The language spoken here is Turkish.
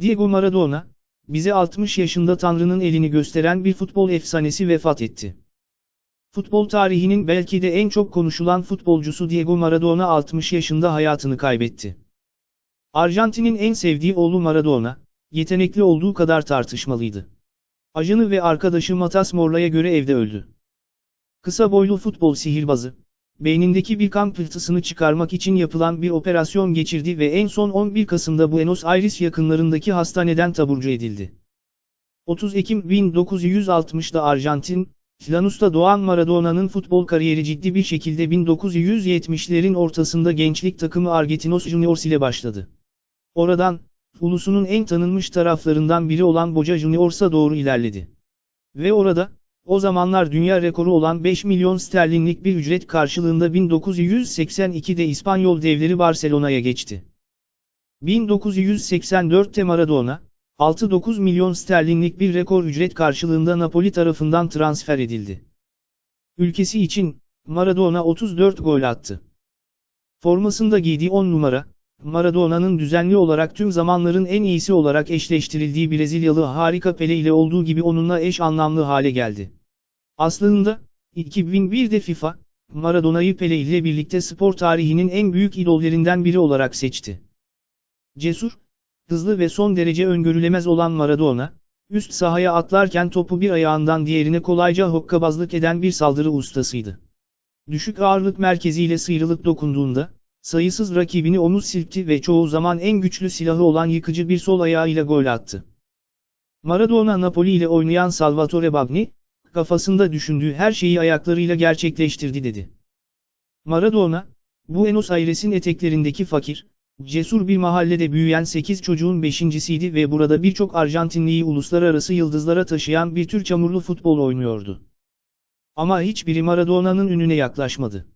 Diego Maradona, bize 60 yaşında Tanrı'nın elini gösteren bir futbol efsanesi vefat etti. Futbol tarihinin belki de en çok konuşulan futbolcusu Diego Maradona 60 yaşında hayatını kaybetti. Arjantin'in en sevdiği oğlu Maradona, yetenekli olduğu kadar tartışmalıydı. Ajanı ve arkadaşı Matas Morla'ya göre evde öldü. Kısa boylu futbol sihirbazı, beynindeki bir kan pıhtısını çıkarmak için yapılan bir operasyon geçirdi ve en son 11 Kasım'da Buenos Aires yakınlarındaki hastaneden taburcu edildi. 30 Ekim 1960'da Arjantin, Lanus'ta doğan Maradona'nın futbol kariyeri ciddi bir şekilde 1970'lerin ortasında gençlik takımı Argentinos Juniors ile başladı. Oradan, ulusunun en tanınmış taraflarından biri olan Boca Juniors'a doğru ilerledi. Ve orada, o zamanlar dünya rekoru olan 5 milyon sterlinlik bir ücret karşılığında 1982'de İspanyol devleri Barcelona'ya geçti. 1984'te Maradona, 6-9 milyon sterlinlik bir rekor ücret karşılığında Napoli tarafından transfer edildi. Ülkesi için, Maradona 34 gol attı. Formasında giydiği 10 numara, Maradona'nın düzenli olarak tüm zamanların en iyisi olarak eşleştirildiği Brezilyalı harika Pele ile olduğu gibi onunla eş anlamlı hale geldi. Aslında, 2001'de FIFA, Maradona'yı Pele ile birlikte spor tarihinin en büyük idollerinden biri olarak seçti. Cesur, hızlı ve son derece öngörülemez olan Maradona, üst sahaya atlarken topu bir ayağından diğerine kolayca hokkabazlık eden bir saldırı ustasıydı. Düşük ağırlık merkeziyle sıyrılıp dokunduğunda, sayısız rakibini omuz silkti ve çoğu zaman en güçlü silahı olan yıkıcı bir sol ayağıyla gol attı. Maradona Napoli ile oynayan Salvatore Bagni, kafasında düşündüğü her şeyi ayaklarıyla gerçekleştirdi dedi. Maradona, Buenos Aires'in eteklerindeki fakir, cesur bir mahallede büyüyen 8 çocuğun beşincisiydi ve burada birçok Arjantinliyi uluslararası yıldızlara taşıyan bir tür çamurlu futbol oynuyordu. Ama hiçbiri Maradona'nın önüne yaklaşmadı.